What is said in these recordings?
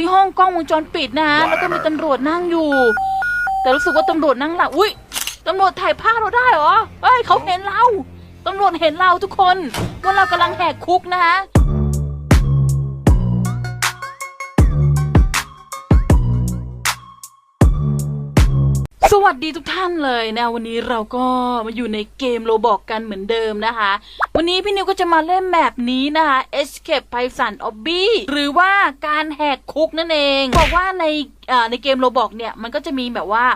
ที่ห้องกล้องวงจรปิดนะฮะแล้วก็มีตำรวจนั่งอยู่ แต่รู้สึกว่าตำรวจนั่งหลับอุ้ยตำรวจถ่ายภาพเราได้เหรอเอ้ยเขาเห็นเราตำรวจเห็นเราทุกคนว่าเรากำลังแหกคุกนะฮะ สวัสดีทุกท่านเลยนะวันนี้เราก็มาอยู่ในเกมโรบอกกันเหมือนเดิมนะคะ วันนี้พี่นิวก็จะมาเล่นแมปนี้นะคะ Escape Python Obby หรือว่าการแหกคุกนั่นเอง บอกว่าในในเกมโรบอกเนี่ย มันก็จะมีแบบว่า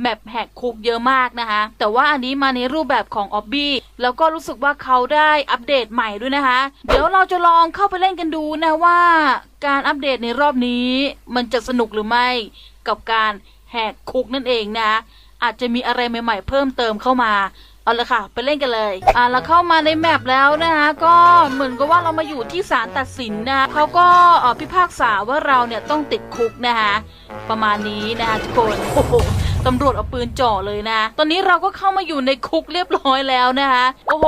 แมปแหกคุกเยอะมากนะคะ แต่ว่าอันนี้มาในรูปแบบของ Obby แล้วก็รู้สึกว่าเขาได้อัปเดตใหม่ด้วยนะคะ เดี๋ยวเราจะลองเข้าไปเล่นกันดูนะว่า การอัปเดตในรอบนี้ มันจะสนุกหรือไม่กับการ หกคุกนั่นเองนะอาจจะมีอะไรใหม่ๆเพิ่มเติมเข้ามาเอาละค่ะ ไปเล่นกันเลย อ่าเราเข้ามาในแมปแล้วนะคะก็เหมือนกับว่าเรามาอยู่ที่ศาลตัดสินนะเขาก็อ่อพิพากษาว่าเราเนี่ยต้องติดคุกนะคะประมาณนี้นะคะทุกคนโอ้โหตำรวจเอาปืนจ่อเลยนะ ตอนนี้เราก็เข้ามาอยู่ในคุกเรียบร้อยแล้วนะคะโอ้โห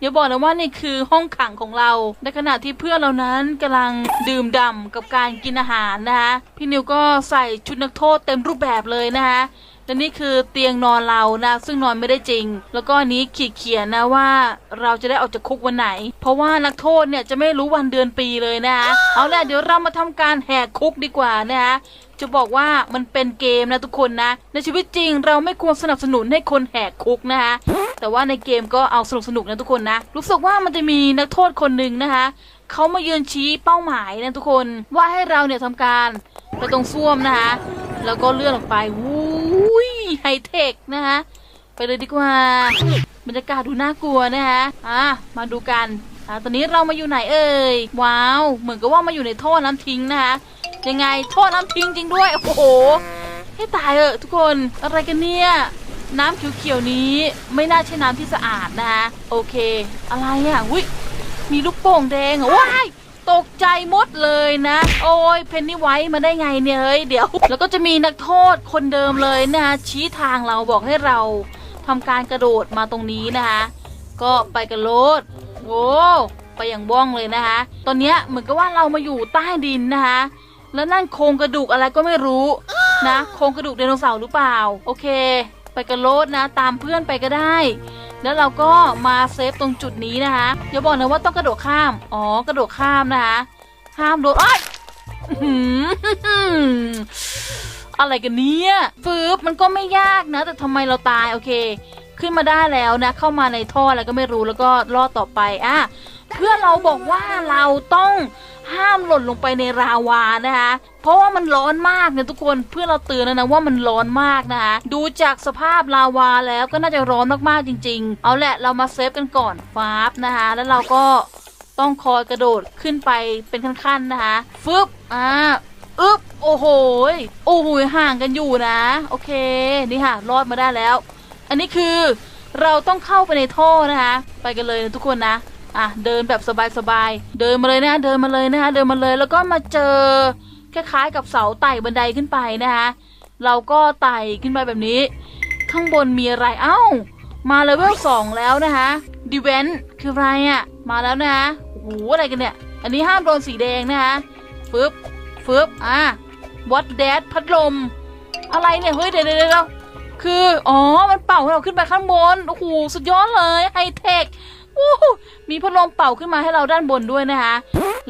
อย่าบอกนะว่านี่คือห้องขังของเรา ในขณะที่เพื่อนเรานั้นกำลังดื่มด่ำกับการกินอาหารนะคะพี่นิวก็ใส่ชุดนักโทษเต็มรูปแบบเลยนะคะและนี่คือเตียงนอนเรานะ ซึ่งนอนไม่ได้จริง แล้วก็นี้ขีดเขียนนะว่าเราจะได้ออกจากคุกวันไหน เพราะว่านักโทษเนี่ยจะไม่รู้วันเดือนปีเลยนะคะเอาละเดี๋ยวเรามาทำการแหกคุกดีกว่านะคะ จะบอกว่ามันเป็นเกมนะทุกคนนะ ในชีวิตจริงเราไม่ควรสนับสนุนให้คนแหกคุกนะคะแต่ว่าในเกมก็เอาสนุกสนุกนะทุกคนนะรู้สึกว่ามันจะมีนักโทษคนหนึ่งนะคะเขามายืนชี้เป้าหมายนะทุกคนว่าให้เราเนี่ยทำการไปตรงส้วมนะคะแล้วก็เลื่อนออกไปวุ้ยไฮเทคนะคะไปเลยดีกว่าบรรยากาศดูน่ากลัวนะคะอะมาดูกันอะตอนนี้เรามาอยู่ไหนเอ่ยว้าว เหมือนกับว่ามาอยู่ในท่อน้ำทิ้งนะคะ ยังไงโทษน้ำทิ้งจริงด้วย โอ้โห ให้ตายเถอะทุกคน อะไรกันเนี่ย น้ำเขียวๆนี้ไม่น่าใช่น้ำที่สะอาดนะโอเค อะไรอะวิมีลูกโป่งแดงเหรอว้ายตกใจหมดเลยนะ โอ้ยเพนนี่ไว้มาได้ไงเนี่ยเฮ้ยเดี๋ยว แล้วก็จะมีนักโทษคนเดิมเลยนะคะชี้ทางเราบอกให้เราทำการกระโดดมาตรงนี้นะคะก็ไปกันโลดโว้ไปอย่างบ้องเลยนะคะ ตอนเนี้ยเหมือนกับว่าเรามาอยู่ใต้ดินนะคะ แล้วนั่นโครงกระดูกอะไรก็ไม่รู้นะ โครงกระดูกไดโนเสาร์หรือเปล่า โอเค ไปกันโลดนะ ตามเพื่อนไปก็ได้ แล้วเราก็มาเซฟตรงจุดนี้นะคะอย่าบอกนะว่าต้องกระโดดข้าม อ๋อกระโดดข้ามนะคะห้ามโดดอ้อยอะไรกันเนี่ยฟืบมันก็ไม่ยากนะ แต่ทำไมเราตายโอเค ขึ้นมาได้แล้วนะ เข้ามาในท่ออะไรก็ไม่รู้แล้วก็รอดต่อไปอะ เพื่อเราบอกว่าเราต้องห้ามหล่นลงไปในราวานะคะ เพราะว่ามันร้อนมากเนี่ยทุกคนเพื่อนเราเตือนแล้วนะว่ามันร้อนมากนะคะดูจากสภาพลาวาแล้วก็น่าจะร้อนมากๆจริง ๆ เอาแหละเรามาเซฟกันก่อนฟาบนะคะแล้วเราก็ต้องคอยกระโดดขึ้นไปเป็นขั้นๆนะคะฟึบอ่าอึ๊บโอ้โหโอ้โหห่างกันอยู่นะ โอเคนี่ค่ะรอดมาได้แล้ว อันนี้คือเราต้องเข้าไปในท่อนะคะ ไปกันเลยนะทุกคนนะ อะเดินแบบสบายๆ เดินมาเลยนะเดินมาเลยนะคะเดินมาเลยแล้วก็มาเจอคล้ายๆกับเสาไต่บันไดขึ้นไปนะคะเราก็ไต่ขึ้นไปแบบนี้ ข้างบนมีอะไรเอ้า มาเลเวลสองแล้วนะคะดิเวนคืออะไรอะ่ะมาแล้วนะคะโอ้โหอะไรกันเนี่ย อันนี้ห้ามโดนสีแดงนะคะฟึบฟึบอะวัดแดดพัดลม อะไรเนี่ยเฮ้ยเดี๋ยวเดี๋ยวเดี๋ยวคือ อ๋อ มันเป่าให้เราขึ้นไปข้างบน โอ้โห สุดยอดเลยไฮเทค อู้มีพัดลมเป่าขึ้นมาให้เราด้านบนด้วยนะคะ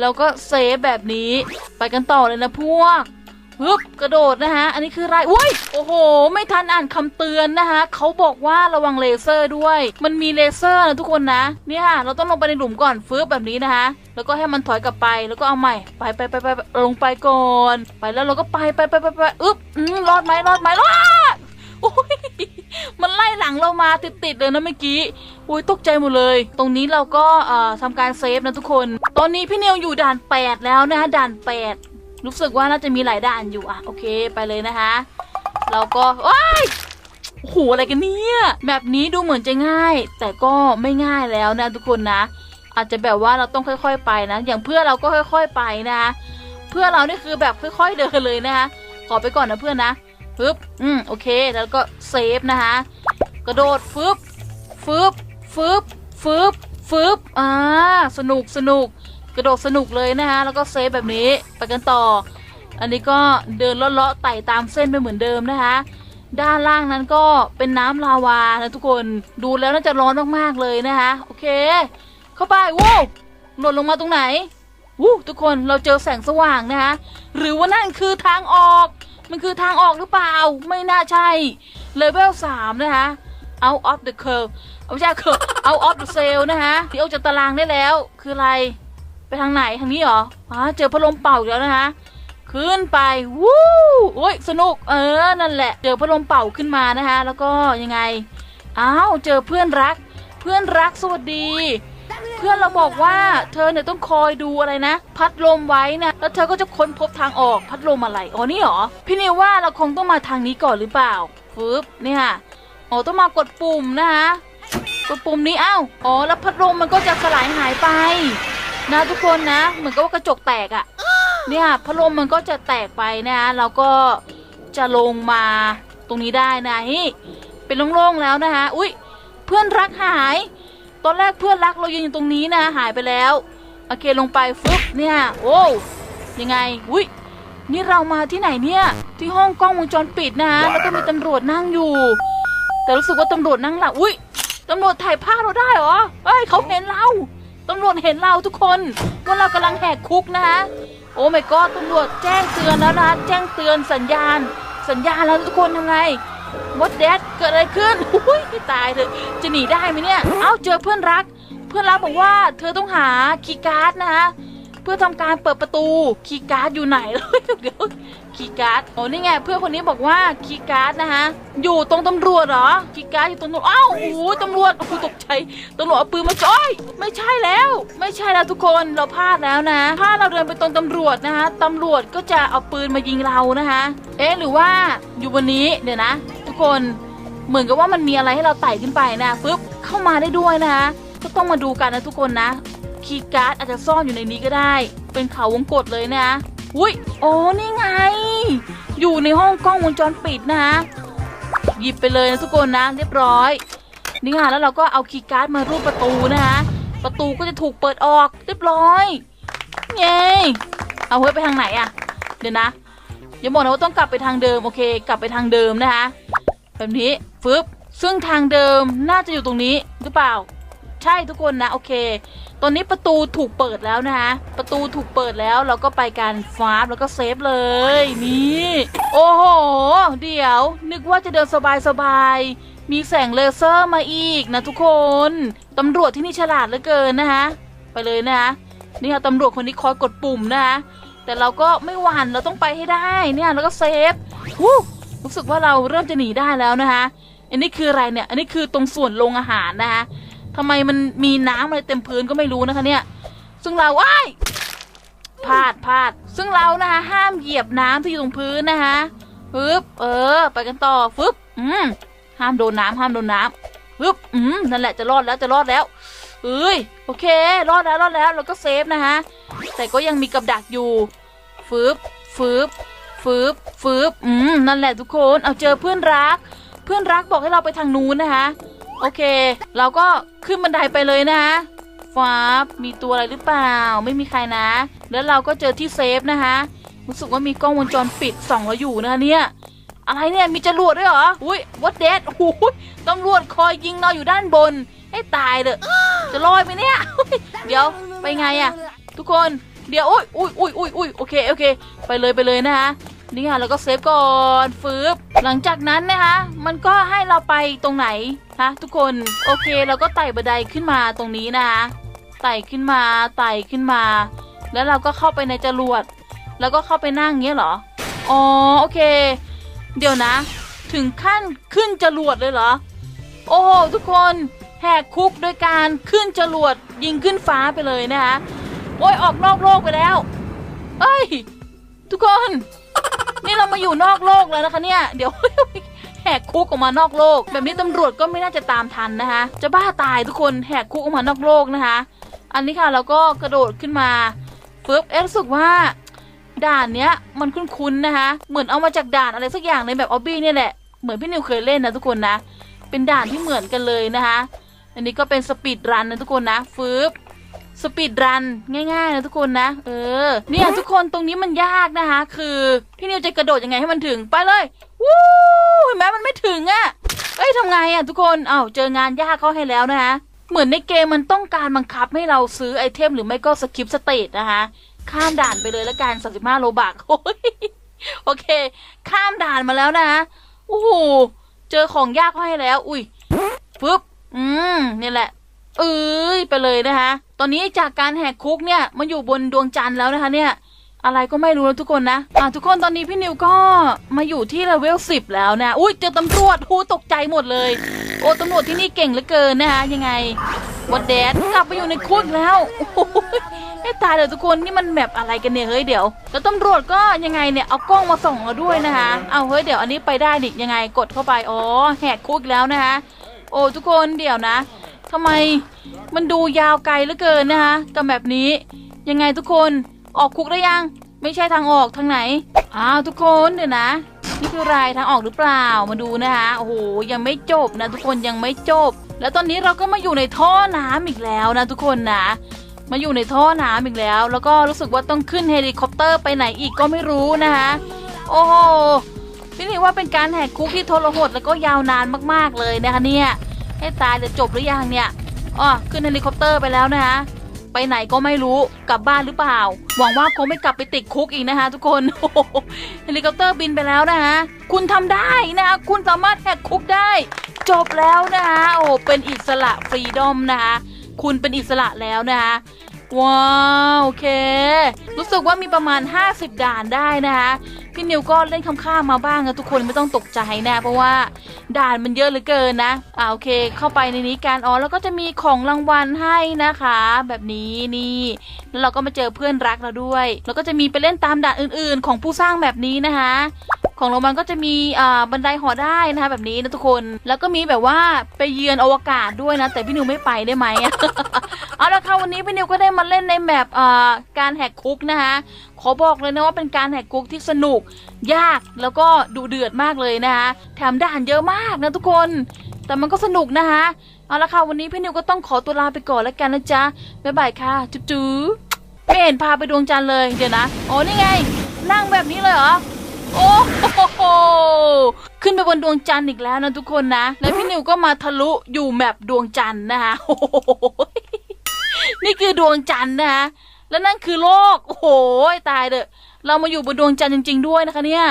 แล้วก็เซฟแบบนี้ไปกันต่อเลยนะพวกฮึบกระโดดนะคะอันนี้คืออะไรอุ้ย โอ้โห ไม่ทันอ่านคำเตือนนะคะ เขาบอกว่าระวังเลเซอร์ด้วย มันมีเลเซอร์นะทุกคนนะ เนี่ยค่ะ เราต้องลงไปในหลุมก่อนฟึบแบบนี้นะคะ แล้วก็ให้มันถอยกลับไป แล้วก็เอาใหม่ ไปไปไปไปลงไปก่อน ไปแล้วเราก็ไปไปไปไปไปอึ๊บรอดไหมรอดไหมรอดโอ้ย มันไล่หลังเรามาติดๆเลยนะเมื่อกี้อุ้ยตกใจหมดเลย ตรงนี้เราก็เอ่อทำการเซฟนะทุกคน ตอนนี้พี่เนียวอยู่ด่านแปดแล้วนะด่านแปดรู้สึกว่าน่าจะมีหลายด่านอยู่อะโอเคไปเลยนะคะ เราก็ว้ายโอ้โหอะไรกันเนี่ยแบบนี้ดูเหมือนจะง่าย แต่ก็ไม่ง่ายแล้วนะทุกคนนะ อาจจะแบบว่าเราต้องค่อยๆไปนะอย่างเพื่อเราก็ค่อย ๆไปนะคะเพื่อเรานี่คือแบบค่อย ๆเดินเลยนะคะขอไปก่อนนะเพื่อนนะ ฟึบอืมโอเค แล้วก็เซฟนะคะ กระโดดฟึบฟึบฟึบฟึบฟึบอ่าสนุกสนุกกระโดดสนุกเลยนะคะ แล้วก็เซฟแบบนี้ไปกันต่อ อันนี้ก็เดินเลาะๆไต่ตามเส้นไปเหมือนเดิมนะคะ ด้านล่างนั้นก็เป็นน้ำลาวานะทุกคนดูแล้วน่าจะร้อนมากๆเลยนะคะ โอเค เข้าไปว้าวหล่นลงมาตรงไหนวู้ทุกคนเราเจอแสงสว่างนะคะ หรือว่านั่นคือทางออก มันคือทางออกหรือเปล่า ไม่น่าใช่ เลเวลสามนะคะ out of the curve เอาไม่ใช่ curve out of the cell นะคะที่ออกจากตารางได้แล้ว คืออะไร ไปทางไหนทางนี้เหรออ๋อเจอพัดลมเป่าอีกแล้วนะคะ ขึ้นไป วู้โอ้ยสนุก เออ นั่นแหละ เจอพัดลมเป่าขึ้นมานะคะ แล้วก็ยังไง อ้าว เจอเพื่อนรัก เพื่อนรักสวัสดี เพื่อนเราบอกว่าเธอเนี่ยต้องคอยดูอะไรนะ พัดลมไว้นะแล้วเธอก็จะค้นพบทางออกพัดลมอะไรอ๋อนี่เหรอพี่นิวว่าเราคงต้องมาทางนี้ก่อนหรือเปล่าฟึบเนี่ยอ๋อต้องมากดปุ่มนะคะกดปุ่มนี้อ้าวอ๋อแล้วพัดลมมันก็จะสลายหายไป นะทุกคนนะ เหมือนกับว่ากระจกแตกอะเนี่ยพัดลมมันก็จะแตกไปนะคะเราก็จะลงมาตรงนี้ได้นะนี่เป็นโล่งๆแล้วนะคะอุ้ยเพื่อนรักหาย ตอนแรกเพื่อนรักเรายืนอยู่ตรงนี้นะหายไปแล้วโอเคลงไปฟึบเนี่ยโอ้ยังไงอุ้ยนี่เรามาที่ไหนเนี่ย ที่ห้องกล้องวงจรปิดนะคะแล้วก็มีตำรวจนั่งอยู่ แต่รู้สึกว่าตำรวจนั่งหลับอุ้ยตำรวจถ่ายภาพเราได้เหรอเฮ้ยเขาเห็นเราตำรวจเห็นเราทุกคนว่าเรากำลังแหกคุกนะคะโอ้ไม่ก็ตำรวจแจ้งเตือนแล้วนะแจ้งเตือนสัญญาณ สัญญาณแล้วทุกคนทำไง วัดแดดเกิดอะไรขึ้นอุ้ยตายเลยจะหนีได้ไหมเนี่ย เอ้าเจอเพื่อนรัก เพื่อนรักบอกว่าเธอต้องหาคีย์การ์ดนะคะเพื่อทำการเปิดประตูคีย์การ์ดอยู่ไหนเดี๋ยวคีย์การ์ดโอ้นี่ไงเพื่อนคนนี้บอกว่าคีย์การ์ดนะคะอยู่ตรงตำรวจเหรอคีย์การ์ดอยู่ตรงตำรวจอ้าวโอ้โหตำรวจโอ้ตกใจตำรวจเอาปืนมาจ้อยไม่ใช่แล้ว ไม่ใช่แล้วทุกคนเราพลาดแล้วนะ ถ้าเราเดินไปตรงตำรวจนะคะตำรวจก็จะเอาปืนมายิงเรานะคะ เอ๊ะหรือว่าอยู่บนนี้เดี๋ยวนะ กคน เหมือนกับว่ามันมีอะไรให้เราไต่ขึ้นไปนะฟึบเข้ามาได้ด้วยนะคะก็ต้องมาดูกันนะทุกคนนะ คีย์การ์ดอาจจะซ่อนอยู่ในนี้ก็ได้ เป็นเขาวงกตเลยนะอุ้ยโอ้นี่ไง อยู่ในห้องกล้องวงจรปิดนะหยิบไปเลยนะทุกคนนะ เรียบร้อยนี่ค่ะแล้วเราก็เอาคีย์การ์ดมารูปประตูนะคะประตูก็จะถูกเปิดออกเรียบร้อยเย้เอาเฮ้ยไปทางไหนอะเดี๋ยวนะอย่าบอกนะว่าต้องกลับไปทางเดิมโอเค กลับไปทางเดิมนะคะ แบบนี้ฟึบซึ่งทางเดิมน่าจะอยู่ตรงนี้หรือเปล่า ใช่ทุกคนนะโอเค ตอนนี้ประตูถูกเปิดแล้วนะคะประตูถูกเปิดแล้วเราก็ไปการฟาร์แล้วก็เซฟเลยนี่โอ้โห เดี๋ยว นึกว่าจะเดินสบายๆมีแสงเลเซอร์มาอีกนะทุกคนตำรวจที่นี่ฉลาดเหลือเกินนะคะไปเลยนะคะนี่ค่ะตำรวจคนนี้คอยกดปุ่มนะคะแต่เราก็ไม่หวั่นเราต้องไปให้ได้เนี่ยแล้วก็เซฟวู้ รู้สึกว่าเราเริ่มจะหนีได้แล้วนะคะอันนี้คืออะไรเนี่ย อันนี้คือตรงส่วนโรงอาหารนะคะทำไมมันมีน้ำอะไรเต็มพื้นก็ไม่รู้นะคะเนี่ย ซึ่งเราว้ายพลาดพลาด ซึ่งเรานะคะห้ามเหยียบน้ำที่อยู่ตรงพื้นนะคะปึ๊บเออ ไปกันต่อฟึบอืมห้ามโดนน้ำห้ามโดนน้ำปึ๊บอืมนั่นแหละจะรอดแล้วจะรอดแล้วเอ้ยโอเค รอดแล้วรอดแล้วเราก็เซฟนะคะแต่ก็ยังมีกับดักอยู่ฟืบฟืบ ฟืบฟืบอืมนั่นแหละทุกคนเอาเจอเพื่อนรัก เพื่อนรักบอกให้เราไปทางนู้นนะคะ โอเค เราก็ขึ้นบันไดไปเลยนะคะฟ้ามีตัวอะไรหรือเปล่า ไม่มีใครนะ แล้วเราก็เจอที่เซฟนะคะรู้สึกว่ามีกล้องวงจรปิดส่องเราอยู่นะคะเนี่ยอะไรเนี่ยมีจรวดด้วยเหรอ อุ้ยวัดเดดโอ้ยตำรวจคอยยิงเราอยู่ด้านบน ให้ตายเลยจะลอยไปเนี่ย เดี๋ยวไปไงอะทุกคน เดี๋ยวอุ้ยอุ้ยอุ้ยอุ้ยอุ้ยโอเคโอเค ไปเลยไปเลยนะคะ นี่ค่ะแล้วก็เซฟก่อนฟืบหลังจากนั้นนะคะ มันก็ให้เราไปตรงไหนคะทุกคนโอเคเราก็ไต่บันไดขึ้นมาตรงนี้นะคะไต่ขึ้นมาไต่ขึ้นมา แล้วเราก็เข้าไปในจรวด แล้วก็เข้าไปนั่งเงี้ยเหรออ๋อโอเค เดี๋ยวนะ ถึงขั้นขึ้นจรวดเลยเหรอ โอ้โหทุกคนแหกคุกโดยการขึ้นจรวดยิงขึ้นฟ้าไปเลยนะคะโอ้ยออกนอกโลกไปแล้ว เอ้ย ทุกคน นี่เรามาอยู่นอกโลกแล้วนะคะเนี่ย เดี๋ยว แหกคุกออกมานอกโลก แบบนี้ตำรวจก็ไม่น่าจะตามทันนะคะ จะบ้าตายทุกคนแหกคุกออกมานอกโลกนะคะ อันนี้ค่ะเราก็กระโดดขึ้นมาปึ๊บเอ๊ะรู้สึกว่าด่านเนี้ยมันคุ้นๆนะคะ เหมือนเอามาจากด่านอะไรสักอย่างในแบบออบบี้เนี่ยแหละ เหมือนพี่นิวเคยเล่นนะทุกคนนะ เป็นด่านที่เหมือนกันเลยนะคะ อันนี้ก็เป็นสปีดรันนะทุกคนนะฟืบ สปีดรันง่ายๆนะทุกคนนะ เออ เนี่ยทุกคนตรงนี้มันยากนะคะ คือพี่นิวจะกระโดดยังไงให้มันถึงไปเลยวู้เห็นไหมมันไม่ถึงอะ่ะเอ้ยทำไงอะ่ะทุกคนเอ้าเจองานยากเขาให้แล้วนะคะเหมือนในเกมมันต้องการบังคับให้เราซื้อไอเทมหรือไม่ก็สกิปสเตตนะคะข้ามด่านไปเลยละกัน35โลบักโอ้ยโอเค ข้ามด่านมาแล้วนะโอ้โหเจอของยากเขาให้แล้ว อุ้ยปึ๊บ อืมนี่แหละ เอ้ยไปเลยนะคะ ตอนนี้จากการแหกคุกเนี่ยมาอยู่บนดวงจันทร์แล้วนะคะเนี่ย อะไรก็ไม่รู้แล้วทุกคนนะ อะทุกคนตอนนี้พี่นิวก็มาอยู่ที่เลเวลสิบแล้วนะ อุ้ยเจอตำรวจหูตกใจหมดเลย โอ้ตำรวจที่นี่เก่งเหลือเกินนะคะยังไงวัดแดดกลับไปอยู่ในคุกแล้วโอ้โหให้ตายเลยทุกคนนี่มันแบบอะไรกันเนี่ยเฮ้ยเดี๋ยวแล้วตำรวจก็ยังไงเนี่ยเอากล้องมาส่องเราด้วยนะคะเอาเฮ้ยเดี๋ยวอันนี้ไปได้ดิยังไงกดเข้าไปอ๋อแหกคุกแล้วนะคะโอ้ทุกคนเดี๋ยวนะ ทำไมมันดูยาวไกลเหลือเกินนะคะกับแบบนี้ยังไงทุกคนออกคุกได้ยัง ไม่ใช่ทางออกทางไหนอ้าวทุกคนเดี๋ยวนะ นี่คืออะไรทางออกหรือเปล่ามาดูนะคะโอ้โหยังไม่จบนะทุกคนยังไม่จบ แล้วตอนนี้เราก็มาอยู่ในท่อน้ำอีกแล้วนะทุกคนนะมาอยู่ในท่อน้ำอีกแล้ว แล้วก็รู้สึกว่าต้องขึ้นเฮลิคอปเตอร์ไปไหนอีกก็ไม่รู้นะคะโอ้โหพี่นี่ว่าเป็นการแหกคุกที่ทรหดแล้วก็ยาวนานมากๆเลยนะคะเนี่ย ให้ตายเลยจบหรือยังเนี่ยอ๋อขึ้นเฮลิคอปเตอร์ไปแล้วนะคะไปไหนก็ไม่รู้กลับบ้านหรือเปล่า หวังว่าคงไม่กลับไปติดคุกอีกนะคะ ทุกคนเฮลิคอปเตอร์บินไปแล้วนะคะคุณทำได้นะคะคุณสามารถแหกคุกได้ จบแล้วนะคะโอ้เป็นอิสระฟรีดอมนะคะคุณเป็นอิสระแล้วนะคะ ว้าวโอเค รู้สึกว่ามีประมาณ 50 ด่านได้นะคะพี่นิวก็เล่นคำข้ามมาบ้างนะทุกคนไม่ต้องตกใจนะเพราะว่าด่านมันเยอะเหลือเกินนะอ่าโอเค เข้าไปในนี้การอ๋อแล้วก็จะมีของรางวัลให้นะคะ แบบนี้นี่แล้วเราก็มาเจอเพื่อนรักเราด้วย แล้วก็จะมีไปเล่นตามด่านอื่น ๆ ของผู้สร้างแบบนี้นะคะของรางวัลก็จะมีอ่าบันไดหอได้นะคะแบบนี้นะทุกคน แล้วก็มีแบบว่าไปเยือนอวกาศด้วยนะ แต่พี่นิวไม่ไปได้ไหม เอาละค่ะวันนี้พี่นิวก็ได้มาเล่นในแมปอ่าการแหกคุกนะคะขอบอกเลยนะว่าเป็นการแหกคุกที่สนุก ยากแล้วก็ดูเดือดมากเลยนะคะแถมด่านเยอะมากนะทุกคน แต่มันก็สนุกนะคะเอาละค่ะวันนี้พี่นิวก็ต้องขอตัวลาไปก่อนแล้วกันนะจ๊ะบ๊ายบายค่ะจุ๊บไม่เห็นพาไปดวงจันทร์เลยเดี๋ยวนะอ๋อนี่ไง นั่งแบบนี้เลยเหรอโอ้โหขึ้นไปบนดวงจันทร์อีกแล้วนะทุกคนนะ แล้วพี่นิวก็มาทะลุอยู่แมปดวงจันทร์นะคะโอ้โห นี่คือดวงจันทร์นะคะ แล้วนั่นคือโลก โอ้โห ตายเด้อเรามาอยู่บนดวงจันทร์จริง ๆ ด้วยนะคะเนี่ย